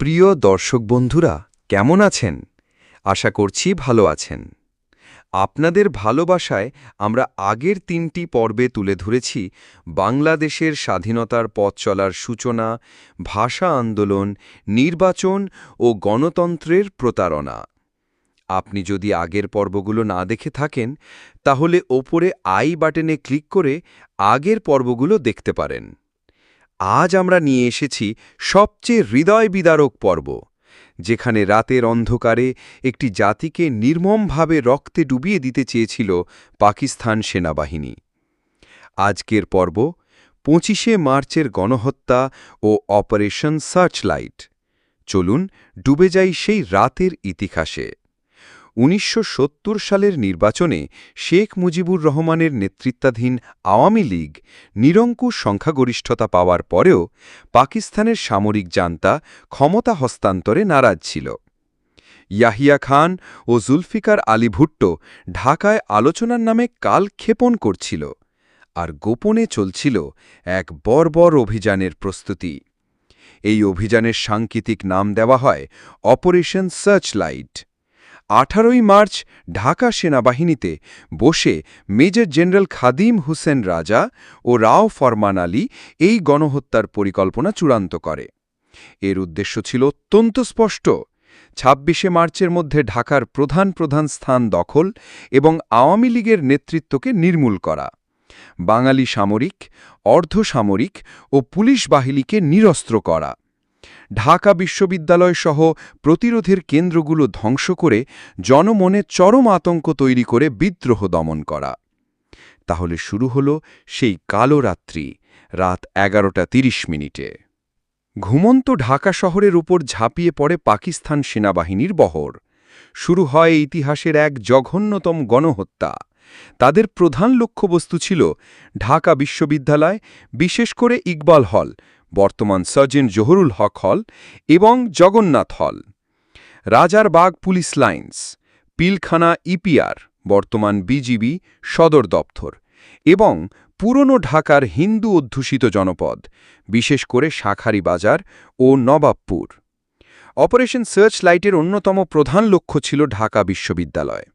প্রিয় দর্শক বন্ধুরা, কেমন আছেন? আশা করছি ভালো আছেন। আপনাদের ভালোবাসায় আমরা আগের তিনটি পর্বে তুলে ধরেছি বাংলাদেশের স্বাধীনতার পথ চলার সূচনা, ভাষা আন্দোলন, নির্বাচন ও গণতন্ত্রের প্রতারণা। আপনি যদি আগের পর্বগুলো না দেখে থাকেন, তাহলে ওপরে আই বাটনে ক্লিক করে আগের পর্বগুলো দেখতে পারেন। আজ আমরা নিয়ে এসেছি সবচেয়ে হৃদয় বিদারক পর্ব, যেখানে রাতের অন্ধকারে একটি জাতিকে নির্মমভাবে রক্তে ডুবিয়ে দিতে চেয়েছিল পাকিস্তান সেনাবাহিনী। আজকের পর্ব পঁচিশে মার্চের গণহত্যা ও অপারেশন সার্চলাইট। চলুন ডুবে যাই সেই রাতের ইতিহাসে। উনিশশো সত্তর সালের নির্বাচনে শেখ মুজিবুর রহমানের নেতৃত্বাধীন আওয়ামী লীগ নিরঙ্কুশ সংখ্যাগরিষ্ঠতা পাওয়ার পরেও পাকিস্তানের সামরিক জান্তা ক্ষমতা হস্তান্তরে নারাজ ছিল। ইয়াহিয়া খান ও জুলফিকার আলী ভুট্টো ঢাকায় আলোচনার নামে কালক্ষেপণ করছিল আর গোপনে চলছিল এক বর্বর অভিযানের প্রস্তুতি। এই অভিযানের সাংকেতিক নাম দেওয়া হয় অপারেশন সার্চলাইট। আঠারোই মার্চ ঢাকা সেনাবাহিনীতে বসে মেজর জেনারেল খাদিম হুসেন রাজা ও রাও ফরমান আলী এই গণহত্যার পরিকল্পনা চূড়ান্ত করে। এর উদ্দেশ্য ছিল অত্যন্ত স্পষ্ট। ছাব্বিশে মার্চের মধ্যে ঢাকার প্রধান প্রধান স্থান দখল এবং আওয়ামী লীগের নেতৃত্বকে নির্মূল করা। বাঙালি সামরিক, অর্ধসামরিক ও পুলিশ বাহিনীকে নিরস্ত্র করা। ঢাকা বিশ্ববিদ্যালয় সহ প্রতিরোধের কেন্দ্রগুলো ধ্বংস করে জনমনে চরম আতঙ্ক তৈরি করে বিদ্রোহ দমন করা। তাহলে শুরু হল সেই কালো রাত্রি, রাত এগারোটা তিরিশ মিনিটে। ঘুমন্ত ঢাকা শহরের উপর ঝাঁপিয়ে পড়ে পাকিস্তান সেনাবাহিনীর বহর। শুরু হয় ইতিহাসের এক জঘন্যতম গণহত্যা। তাদের প্রধান লক্ষ্যবস্তু ছিল ঢাকা বিশ্ববিদ্যালয়, বিশেষ করে ইকবাল হল বর্তমান সার্জেন্ট জহুরুল হক হল এবং Jagannath hall. Rajar Bagh police lines, Pilkhana EPR, বর্তমান বিজিবি সদর দপ্তর এবং পুরনো ঢাকার হিন্দু অধ্যুষিত জনপদ, বিশেষ করে শাখারি বাজার ও নবাবপুর। অপারেশন সার্চ লাইটের অন্যতম প্রধান লক্ষ্য ছিল ঢাকা বিশ্ববিদ্যালয়।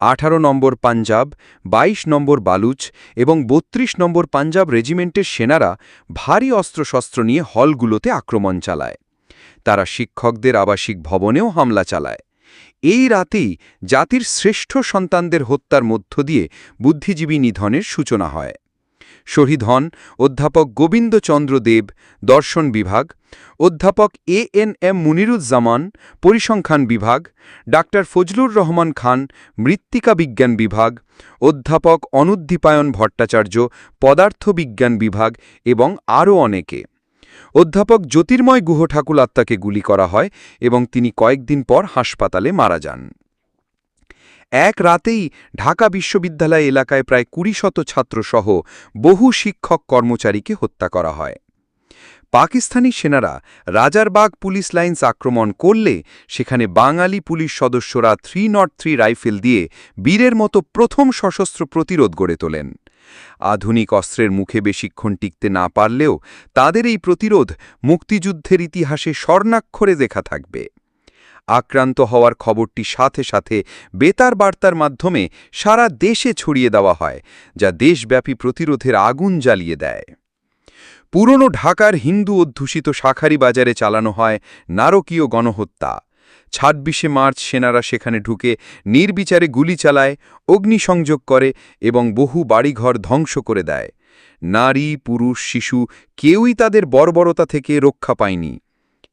আঠারো নম্বর পাঞ্জাব ২২ নম্বর বালুচ এবং ৩২ নম্বর পাঞ্জাব রেজিমেন্টের সেনারা ভারী অস্ত্রশস্ত্র নিয়ে হলগুলোতে আক্রমণ চালায়। তারা শিক্ষকদের আবাসিক ভবনেও হামলা চালায়। এই রাতেই জাতির শ্রেষ্ঠ সন্তানদের হত্যার মধ্য দিয়ে বুদ্ধিজীবী নিধনের সূচনা হয়। শহীদ হন অধ্যাপক গোবিন্দচন্দ্র দেব, দর্শন বিভাগ, অধ্যাপক এ এন এম মুনিরুজ্জামান, পরিসংখ্যান বিভাগ, ডাক্তার ফজলুর রহমান খান, মৃত্তিকা বিজ্ঞান বিভাগ, অধ্যাপক অনুদ্দীপায়ন ভট্টাচার্য, পদার্থবিজ্ঞান বিভাগ এবং আরও অনেকে। অধ্যাপক জ্যোতির্ময় গুহ ঠাকুর আত্মাকে গুলি করা হয় এবং তিনি কয়েকদিন পর হাসপাতালে মারা যান। এক রাতেই ঢাকা বিশ্ববিদ্যালয় এলাকায় প্রায় কুড়ি শত ছাত্রসহ বহু শিক্ষক কর্মচারীকে হত্যা করা হয়। পাকিস্তানি সেনারা রাজারবাগ পুলিশ লাইন্স আক্রমণ করলে সেখানে বাঙালি পুলিশ সদস্যরা থ্রি নট থ্রি রাইফেল দিয়ে বীরের মতো প্রথম সশস্ত্র প্রতিরোধ গড়ে তোলেন। আধুনিক অস্ত্রের মুখে বেশিক্ষণ টিকতে না পারলেও তাদের এই প্রতিরোধ মুক্তিযুদ্ধের ইতিহাসে স্বর্ণাক্ষরে দেখা থাকবে। আক্রান্ত হওয়ার খবরটি সাথে সাথে বেতার বার্তার মাধ্যমে সারা দেশে ছড়িয়ে দেওয়া হয়, যা দেশব্যাপী প্রতিরোধের আগুন জ্বালিয়ে দেয়। পুরনো ঢাকার হিন্দু অধ্যুষিত শাখারি বাজারে চালানো হয় নারকীয় গণহত্যা। ছাব্বিশে মার্চ সেনারা সেখানে ঢুকে নির্বিচারে গুলি চালায়, অগ্নিসংযোগ করে এবং বহু বাড়িঘর ধ্বংস করে দেয়। নারী, পুরুষ, শিশু কেউই তাদের বর্বরতা থেকে রক্ষা পায়নি।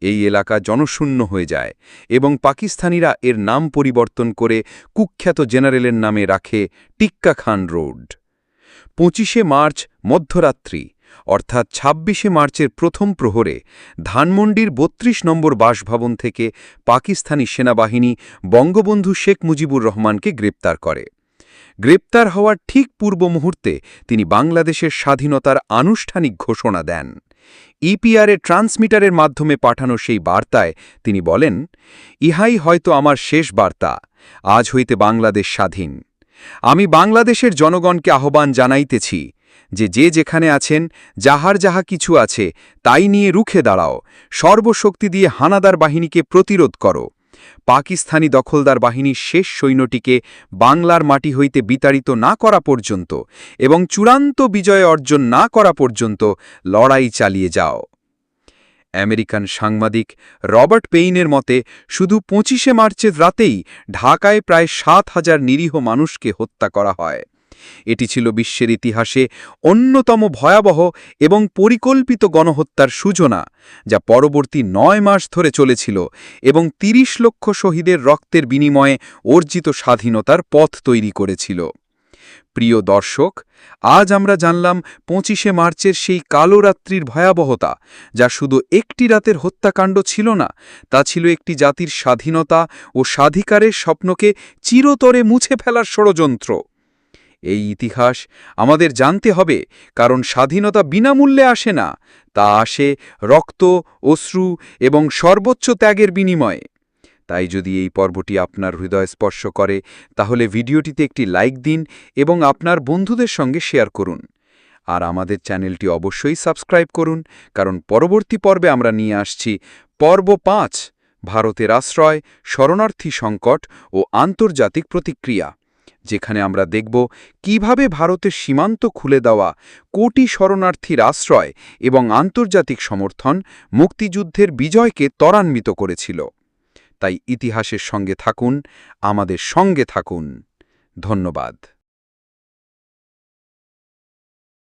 এই এলাকা জনশূন্য হয়ে যায় এবং পাকিস্তানিরা এর নাম পরিবর্তন করে কুখ্যাত জেনারেলের নামে রাখে টিক্কা খান রোড। পঁচিশে মার্চ, মধ্যরাত্রি, অর্থাৎ ২৬শে মার্চের প্রথম প্রহরে ধানমন্ডির ৩২ নম্বর বাসভবন থেকে পাকিস্তানি সেনাবাহিনী বঙ্গবন্ধু শেখ মুজিবুর রহমানকে গ্রেপ্তার করে। গ্রেপ্তার হওয়ার ঠিক পূর্ব মুহূর্তে তিনি বাংলাদেশের স্বাধীনতার আনুষ্ঠানিক ঘোষণা দেন। ইপিআরে ট্রান্সমিটারের মাধ্যমে পাঠানো সেই বার্তায় তিনি বলেন, ইহাই হয়তো আমার শেষ বার্তা। আজ হইতে বাংলাদেশ স্বাধীন। আমি বাংলাদেশের জনগণকে আহ্বান জানাইতেছি যে যে যেখানে আছেন, যাহার যাহা কিছু আছে, তাই নিয়ে রুখে দাঁড়াও। সর্বশক্তি দিয়ে হানাদার বাহিনীকে প্রতিরোধ করো। পাকিস্তানি দখলদার বাহিনীর শেষ সৈন্যটিকে বাংলার মাটি হইতে বিতাড়িত না করা পর্যন্ত এবং চূড়ান্ত বিজয় অর্জন না করা পর্যন্ত লড়াই চালিয়ে যাও। আমেরিকান সাংবাদিক রবার্ট পেইনের মতে, শুধু পঁচিশে মার্চের রাতেই ঢাকায় প্রায় সাত হাজার নিরীহ মানুষকে হত্যা করা হয়। এটি ছিল বিশ্বের ইতিহাসে অন্যতম ভয়াবহ এবং পরিকল্পিত গণহত্যার সূচনা, যা পরবর্তী নয় মাস ধরে চলেছিল এবং ৩০ লক্ষ শহীদের রক্তের বিনিময়ে অর্জিত স্বাধীনতার পথ তৈরি করেছিল। প্রিয় দর্শক, আজ আমরা জানলাম পঁচিশে মার্চের সেই কালো রাত্রির ভয়াবহতা, যা শুধু একটি রাতের হত্যাকাণ্ড ছিল না, তা ছিল একটি জাতির স্বাধীনতা ও স্বাধিকারের স্বপ্নকে চিরতরে মুছে ফেলার ষড়যন্ত্র। এই ইতিহাস আমাদের জানতে হবে, কারণ স্বাধীনতা বিনামূল্যে আসে না, তা আসে রক্ত, অশ্রু এবং সর্বোচ্চ ত্যাগের বিনিময়ে। তাই যদি এই পর্বটি আপনার হৃদয় স্পর্শ করে, তাহলে ভিডিওটিতে একটি লাইক দিন এবং আপনার বন্ধুদের সঙ্গে শেয়ার করুন। আর আমাদের চ্যানেলটি অবশ্যই সাবস্ক্রাইব করুন, কারণ পরবর্তী পর্বে আমরা নিয়ে আসছি পর্ব পাঁচ, ভারতের আশ্রয়, শরণার্থী সংকট ও আন্তর্জাতিক প্রতিক্রিয়া। যেখানে আমরা দেখব কীভাবে ভারতের সীমান্ত খুলে দেওয়া, কোটি শরণার্থীর আশ্রয় এবং আন্তর্জাতিক সমর্থন মুক্তিযুদ্ধের বিজয়কে ত্বরান্বিত করেছিল। তাই ইতিহাসের সঙ্গে থাকুন, আমাদের সঙ্গে থাকুন। ধন্যবাদ।